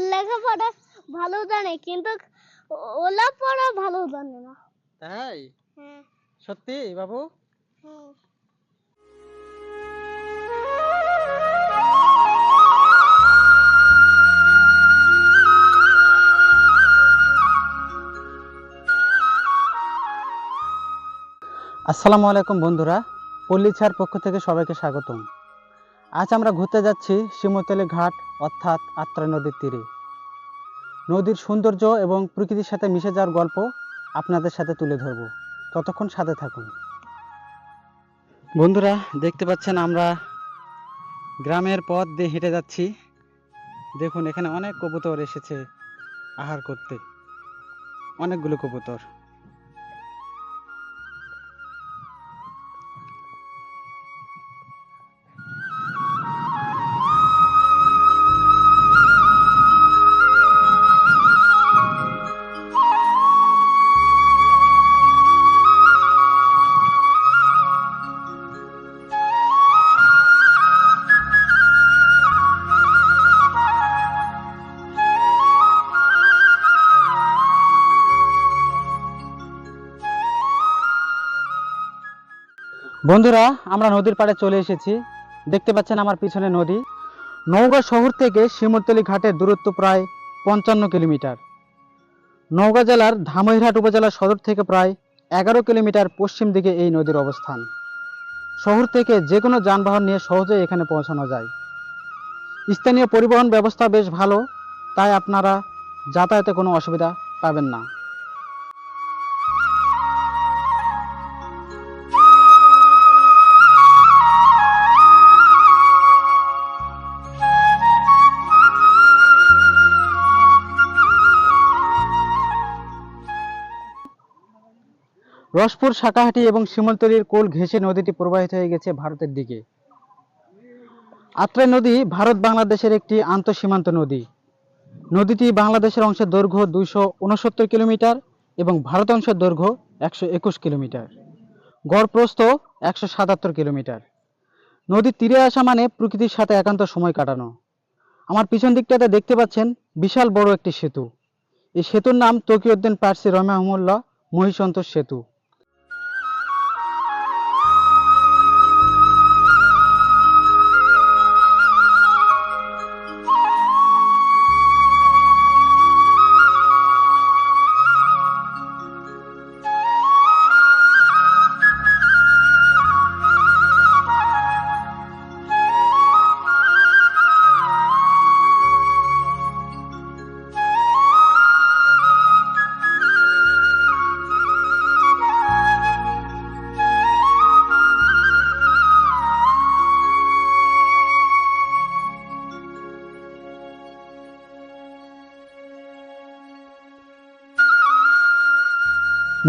ওর লেখাপড়া ভালো জানে কিন্তু ওলা পড়া ভালো জানে না। তাই? হ্যাঁ। সত্যি বাবু? আসসালামু আলাইকুম বন্ধুরা পল্লিছার পক্ষ থেকে সবাইকে স্বাগতম। আজ আমরা ঘুরতে যাচ্ছি শিমতলি ঘাট, অর্থাৎ আত্রা নদীর তীরে। নদীর সৌন্দর্য এবং প্রকৃতির সাথে মিশে যাওয়ার গল্প আপনাদের সাথে তুলে ধরব। ততক্ষণ সাথে থাকুন। বন্ধুরা, দেখতে পাচ্ছেন আমরা গ্রামের পথ দিয়ে হেঁটে যাচ্ছি। দেখুন, এখানে অনেক কবুতর এসেছে আহার করতে। অনেকগুলো কবুতর। বন্ধুরা, আমরা নদীর পাড়ে চলে এসেছি। দেখতে পাচ্ছেন আমার পিছনে নদী। নওগাঁ শহর থেকে শিমুলতলি ঘাটের দূরত্ব প্রায় পঞ্চান্ন কিলোমিটার। নওগাঁ জেলার ধামইরহাট উপজেলা সদর থেকে প্রায় এগারো কিলোমিটার পশ্চিম দিকে এই নদীর অবস্থান। শহর থেকে যে কোনো যানবাহন নিয়ে সহজেই এখানে পৌঁছানো যায়। স্থানীয় পরিবহন ব্যবস্থা বেশ ভালো, তাই আপনারা যাতায়াতে কোনো অসুবিধা পাবেন না। রসপুর, শাকাহাটি এবং শিমলতলির কোল ঘেঁষে নদীটি প্রবাহিত হয়ে গেছে ভারতের দিকে। আত্রাই নদী ভারত বাংলাদেশের একটি আন্তঃসীমান্ত নদী। নদীটি বাংলাদেশের অংশের দৈর্ঘ্য দুইশো উনসত্তর কিলোমিটার এবং ভারত অংশের দৈর্ঘ্য একশো একুশ কিলোমিটার। গড় প্রস্থ একশো সাতাত্তর কিলোমিটার। নদীর তীরে আসা মানে প্রকৃতির সাথে একান্ত সময় কাটানো। আমার পিছন দিকটাতে দেখতে পাচ্ছেন বিশাল বড় একটি সেতু। এই সেতুর নাম তকিউদ্দিন পার্সি রহমাহুল্লাহ মহিষন্তোষ সেতু।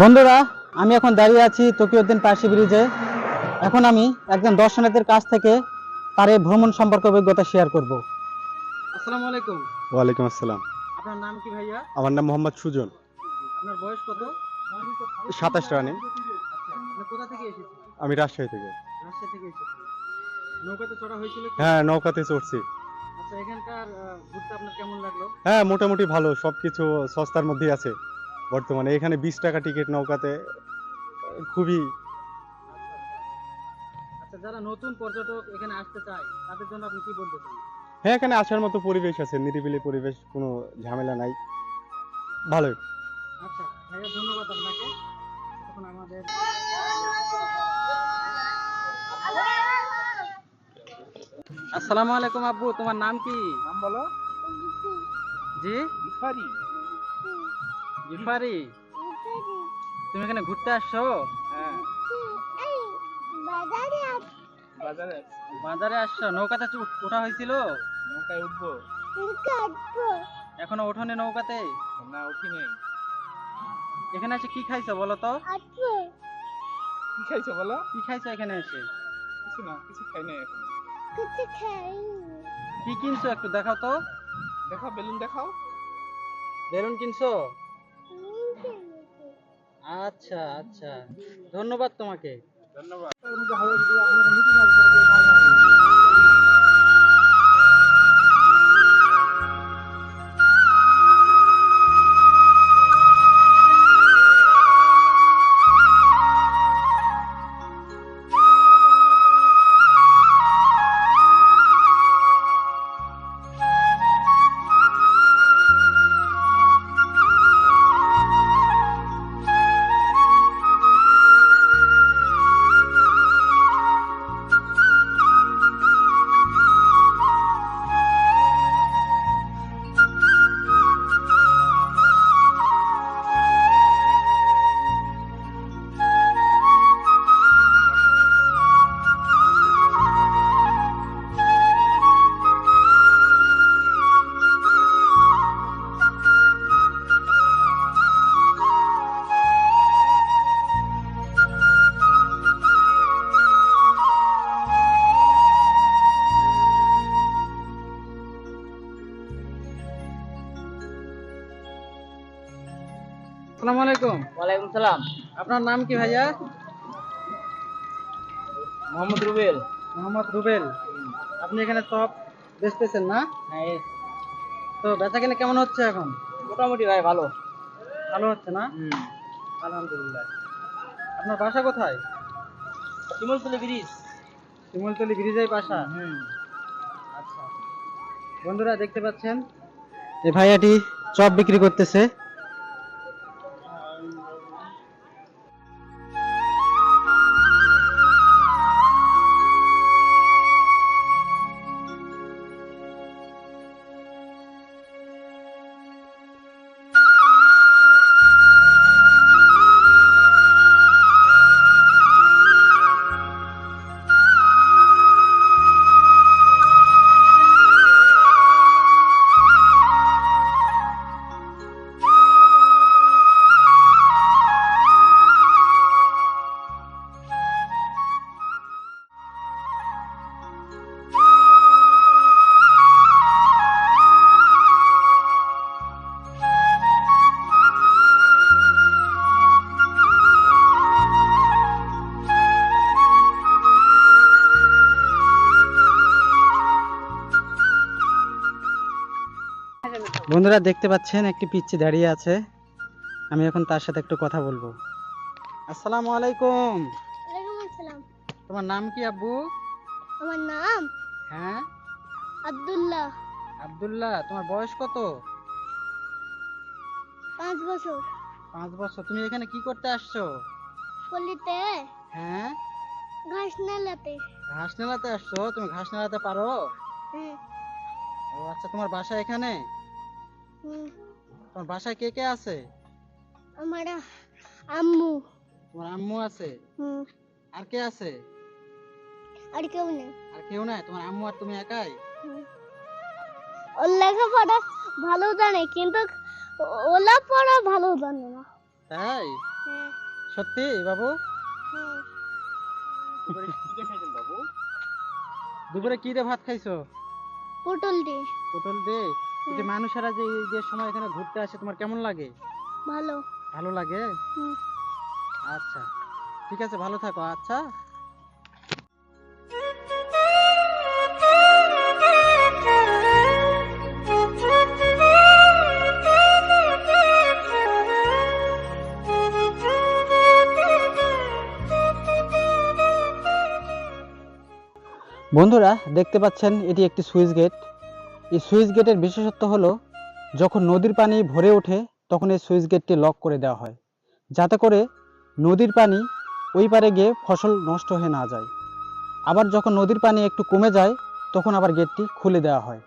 বন্ধুরা আমি এখন দাঁড়িয়ে আছি তকিউদ্দিন পার্সি ব্রিজে। এখন আমি একজন দর্শনার্থীর কাছ থেকে তার এই ভ্রমণ সম্পর্কে অভিজ্ঞতা শেয়ার করব। আসসালামু আলাইকুম। ওয়ালাইকুম আসসালাম। আপনার নাম কি ভাইয়া? আমার নাম মোহাম্মদ সুজন। আপনার বয়স কত? সাতাশ রানে। কোথা থেকে এসেছেন? আমি রাজশাহী থেকে। রাজশাহী থেকে এসেছেন। নৌকাতে চড়া হয়েছিল হ্যাঁ নৌকাতে চড়ছি। আচ্ছা এখানকার ঘুরতে আপনার কেমন লাগল? হ্যাঁ মোটামুটি ভালো। সব কিছু সস্তার মধ্যেই আছে। বর্তমানে। এখানে বিশ টাকা টিকিট নৌকাতে খুবই আচ্ছা যারা নতুন পর্যটক এখানে আসতে চায় তাদের জন্য আপনি কি বলতে চান? হ্যাঁ এখানে আসার মতো পরিবেশ আছে নিরিবিলি পরিবেশ কোনো ঝামেলা নাই। ভালোই। আচ্ছা ভাইয়া ধন্যবাদ আপনাকে। এখন আমাদের আসসালামু আলাইকুম আব্বু তোমার নাম কি? নাম বলো। জি? জিফারি তুমি এখানে ঘুরতে আসছো? হ্যাঁ। বাজারে বাজারে বাজারে আসছো? নৌকাতে ওঠা হয়েছিল? নৌকায় উঠবো। এখনও ওঠোনি নৌকাতে? না উঠি নেই এখানে এসে কি খাইছো বলো তো? কি খাইছো বলো? কি খাইছো এখানে এসে? কিছু না কিছু খাই নাই এখন। কিছু খাইনি। কি কিনছো একটু দেখাও তো। দেখাও বেলুন দেখাও। বেলুন কিনছো। আচ্ছা আচ্ছা। ধন্যবাদ তোমাকে। ধন্যবাদ। আসসালামু আলাইকুম। ওয়ালাইকুম সালাম। আপনার নাম কি ভাইয়া? মোহাম্মদ রুবেল। মোহাম্মদ রুবেল। আপনি এখানে সব বেচতেছেন না? হ্যাঁ। তো বেচা কিনে কেমন হচ্ছে এখন? মোটামুটি ভাই ভালো। ভালো হচ্ছে না? আলহামদুলিল্লাহ। আপনার বাসা কোথায়? শিমলতলি ব্রিজ। শিমলতলি ব্রিজের বাসা? হুম। আচ্ছা। বন্ধুরা দেখতে পাচ্ছেন? এই ভাইয়াটি চপ বিক্রি করতেছে। বন্ধুরা দেখতে পাচ্ছেন একটি পিচ্ছি দাঁড়িয়ে আছে। আমি এখন তার সাথে একটু কথা বলব। আসসালামু আলাইকুম। তোমার নাম কি আব্বু? আমার নাম হ্যাঁ? আব্দুল্লাহ। আব্দুল্লাহ তোমার বয়স কত? পাঁচ বছর। পাঁচ বছর। তুমি এখানে কি করতে আসছো? পল্লীতে। হ্যাঁ? ঘাস নালাতে ঘাস নেলাতে আসছো? তুমি ঘাস নেলাতে পারো? হ্যাঁ। ও আচ্ছা তোমার বাসা এখানে? তোমার বাসায় কে কে আছে? আমার আম্মু। তোমার আম্মু আছে? হুম, আর কে আছে? আর কেউ নেই। আর কেউ নাই? তোমার আম্মু আর তুমি একাই? হুম। ওর লেখাপড়া ভালো জানে কিন্তু ওলা পড়া ভালো জানে না। তাই? হ্যাঁ। সত্যি বাবু? হ্যাঁ দুপুরে কি দিয়ে খাইছেন বাবু? দুপুরে কি দিয়ে ভাত খাইছো? পটল দি পটল দে এই যে। মানুষেরা যে এই যে সময় এখানে ঘুরতে আসে তোমার কেমন লাগে? ভালো। ভালো লাগে। আচ্ছা ঠিক আছে ভালো থাকো আচ্ছা। বন্ধুরা দেখতে পাচ্ছেন এটি একটি সুইচ গেট। এই সুইচ গেটের বিশেষত্ব হলো, যখন নদীর পানি ভরে ওঠে, তখন এই সুইচ গেটটি লক করে দেওয়া হয়, যাতে করে নদীর পানি ওই পারে গিয়ে ফসল নষ্ট হয়ে না যায়। আবার যখন নদীর পানি একটু কমে যায়, তখন আবার গেটটি খুলে দেওয়া হয়।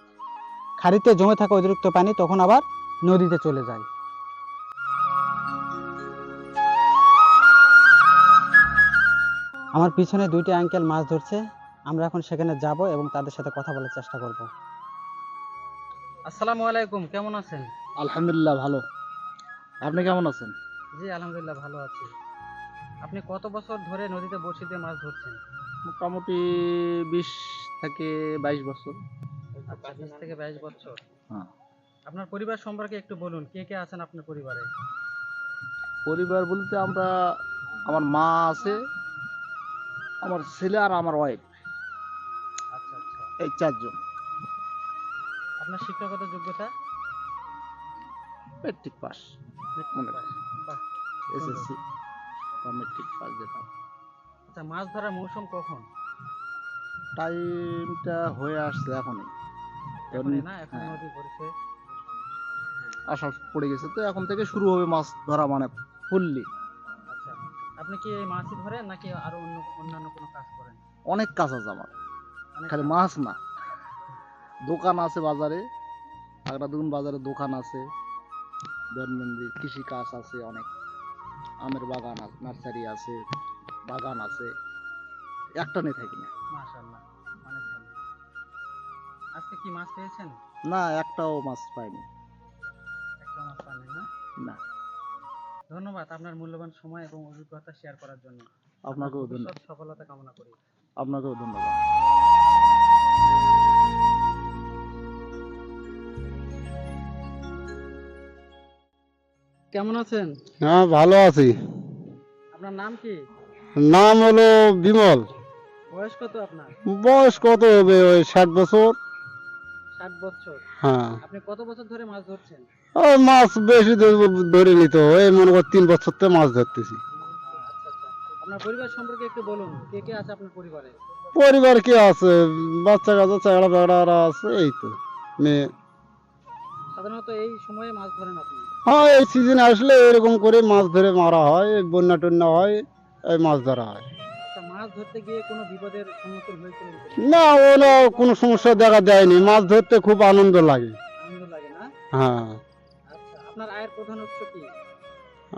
খাড়িতে জমে থাকা অতিরিক্ত পানি তখন আবার নদীতে চলে যায়। আমার পিছনে দুইটি আঙ্কেল মাছ ধরছে, আমরা এখন সেখানে যাব এবং তাদের সাথে কথা বলার চেষ্টা করব। আসসালামু আলাইকুম কেমন আছেন? আলহামদুলিল্লাহ ভালো। আপনি কেমন আছেন? জি আলহামদুলিল্লাহ ভালো আছি। আপনি কত বছর ধরে নদীতে দিয়ে মাছ ধরছেন? মোটামুটি বিশ থেকে বাইশ বছর। বিশ থেকে বাইশ বছর। হ্যাঁ। আপনার পরিবার সম্পর্কে একটু বলুন কে কে আছেন আপনার পরিবারে? পরিবার বলতে আমরা আমার মা আছে আমার ছেলে আর আমার ওয়াইফ আচ্ছা আচ্ছা। এই চারজন। আপনার শিক্ষাগত যোগ্যতা? মেট্রিক পাস মনে এসএসসি বা মেট্রিক পাস যেটা। আচ্ছা মাছ ধরার মৌসুম কখন? টাইমটা হয়ে আসছে এখনই। না? এখন হ্যাঁ। নদী আষাঢ় পড়ে গেছে তো এখন থেকে শুরু হবে মাছ ধরা মানে ফুললি আচ্ছা আপনি কি এই মাছই ধরেন নাকি আরও অন্য অন্যান্য কোনো কাজ করেন? অনেক কাজ আছে আমার। খালি মাছ না। দোকান আছে বাজারে আগরা দুগুন বাজারে দোকান আছে দৈনন্দিন কৃষি কাজ আছে অনেক। আমের বাগান আছে নার্সারি আছে বাগান আছে একটা নিয়ে থাকি না। মাশাআল্লাহ অনেক ভালো। আজকে কি মাছ পেয়েছেন? না একটাও মাছ পাইনি। একটা মাছ পাননি না? না। ধন্যবাদ আপনার মূল্যবান সময় এবং অভিজ্ঞতা শেয়ার করার জন্য। আপনাকেও ধন্যবাদ। সফলতা কামনা করি। আপনাকেও ধন্যবাদ। কেমন আছেন? হ্যাঁ ভালো আছি। আপনার নাম কি? নাম হলো বিমল। বয়স কত আপনার? বয়স কত হবে ওই ষাট বছর? ষাট বছর। হ্যাঁ। আপনি কত বছর ধরে মাছ ধরছেন? ওই মাছ বেশি ধরে নিত এই মনে কর তিন বছর তো মাছ ধরতেছি। আচ্ছা আচ্ছা। আপনার পরিবার সম্পর্কে একটু বলুন কে কে আছে আপনার পরিবারে? পরিবার কি আছে? বাচ্চা কাচ্চা চাগড়া বেড়া আছে এই তো মেয়ে। সাধারণত এই সময়ে মাছ ধরেন আপনি? হ্যাঁ এই সিজন আসলে এরকম করে মাছ ধরে মারা হয় বন্যা টন্যা হয় এই মাছ ধরা হয়। আচ্ছা মাছ ধরতে গিয়ে কোনো বিপদের সম্মুখীন হয়েছিলেন না ওরা কোনো সমস্যা দেখা দেয়নি। মাছ ধরতে খুব আনন্দ লাগে। আনন্দ লাগে না? হ্যাঁ। আচ্ছা আপনার আয়ের প্রধান উৎস কি?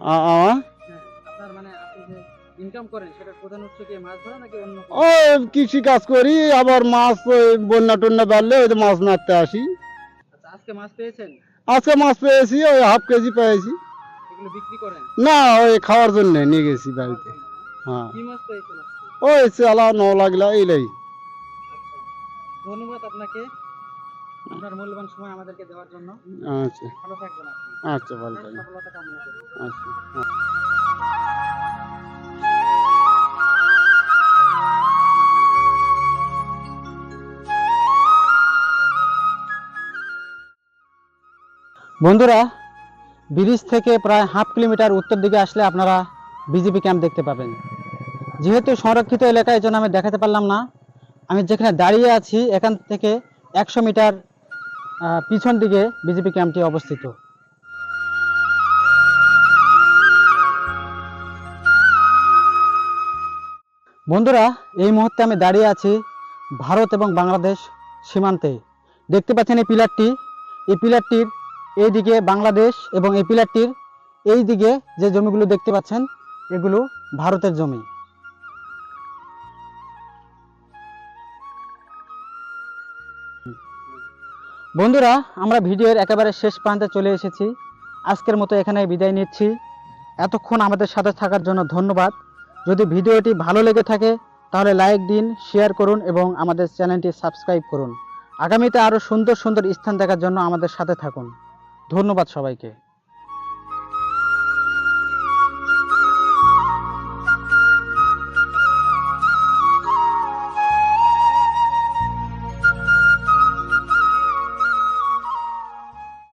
আ- আ- হ্যাঁ আপনার মানে আপনি যে ইনকাম করেন সেটার প্রধান উৎস কি মাছ ধরা নাকি অন্য কোনো? কৃষি কাজ করি আবার মাছ ওই বন্যা টন্যা বাড়লে ওই মাছ মারতে আসি। আচ্ছা আজকে মাছ পেয়েছেন? আজকে মাছ পেয়েছি ওই হাফ কেজি পেয়েছি। না ওই খাওয়ার জন্য নিয়ে গেছি বাড়িতে। হ্যাঁ? ওই চালা ন লাগলা এইলাই। আচ্ছা। ধন্যবাদ আপনাকে। আপনার মূল্যবান সময় আমাদেরকে দেওয়ার জন্য। আচ্ছা। ভালো থাকবেন আচ্ছা ভালো থাকবেন। করি। আচ্ছা। বন্ধুরা, ব্রিজ থেকে প্রায় হাফ কিলোমিটার উত্তর দিকে আসলে আপনারা বিজেপি ক্যাম্প দেখতে পাবেন। যেহেতু সংরক্ষিত এলাকা এই জন্য আমি দেখাতে পারলাম না। আমি যেখানে দাঁড়িয়ে আছি, এখান থেকে একশো মিটার পিছন দিকে বিজেপি ক্যাম্পটি অবস্থিত। বন্ধুরা, এই মুহূর্তে আমি দাঁড়িয়ে আছি ভারত এবং বাংলাদেশ সীমান্তে। দেখতে পাচ্ছেন এই পিলারটি। এই পিলারটির এই দিকে বাংলাদেশ এবং এই পিলারটির এই দিকে যে জমিগুলো দেখতে পাচ্ছেন, এগুলো ভারতের জমি। বন্ধুরা, আমরা ভিডিওর একেবারে শেষ প্রান্তে চলে এসেছি। আজকের মতো এখানে বিদায় নিচ্ছি। এতক্ষণ আমাদের সাথে থাকার জন্য ধন্যবাদ। যদি ভিডিওটি ভালো লেগে থাকে, তাহলে লাইক দিন, শেয়ার করুন এবং আমাদের চ্যানেলটি সাবস্ক্রাইব করুন। আগামীতে আরও সুন্দর সুন্দর স্থান দেখার জন্য আমাদের সাথে থাকুন। ধন্যবাদ সবাইকে।